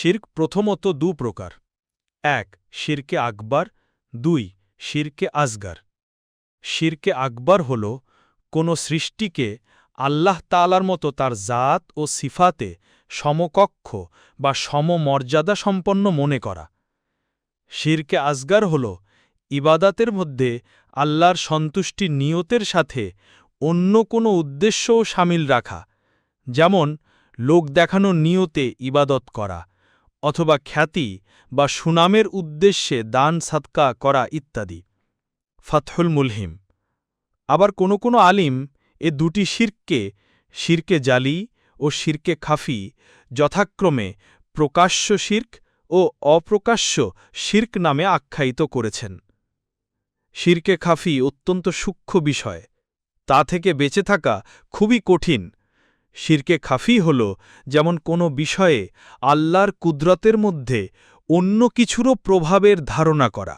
শির্ক প্রথমত দু প্রকার। এক, শিরকে আকবর। দুই, শিরকে আজগার শিরকে আকবর হল কোনো সৃষ্টিকে আল্লাহ তালার মতো তার জাত ও সিফাতে সমকক্ষ বা সমমর্যাদা সম্পন্ন মনে করা। শিরকে আজগার হল ইবাদাতের মধ্যে আল্লাহর সন্তুষ্টি নিয়তের সাথে অন্য কোনো উদ্দেশ্যও সামিল রাখা, যেমন লোক দেখানোর নিয়তে ইবাদত করা অথবা খ্যাতি বা সুনামের উদ্দেশ্যে দান, সাদকা করা ইত্যাদি। ফাতহুল মুলহিম। আবার কোনো কোনো আলিম এ দুটি শির্ককে শিরকে জালি ও শিরকে খাফি, যথাক্রমে প্রকাশ্য শির্ক ও অপ্রকাশ্য শির্ক নামে আখ্যায়িত করেছেন। শিরকে খাফি অত্যন্ত সূক্ষ্ম বিষয়। তা থেকে বেঁচে থাকা খুবই কঠিন শিরকে খাফি হল যেমন কোনো বিষয়ে আল্লাহর কুদরতের মধ্যে অন্য কিছুরও প্রভাবের ধারণা করা।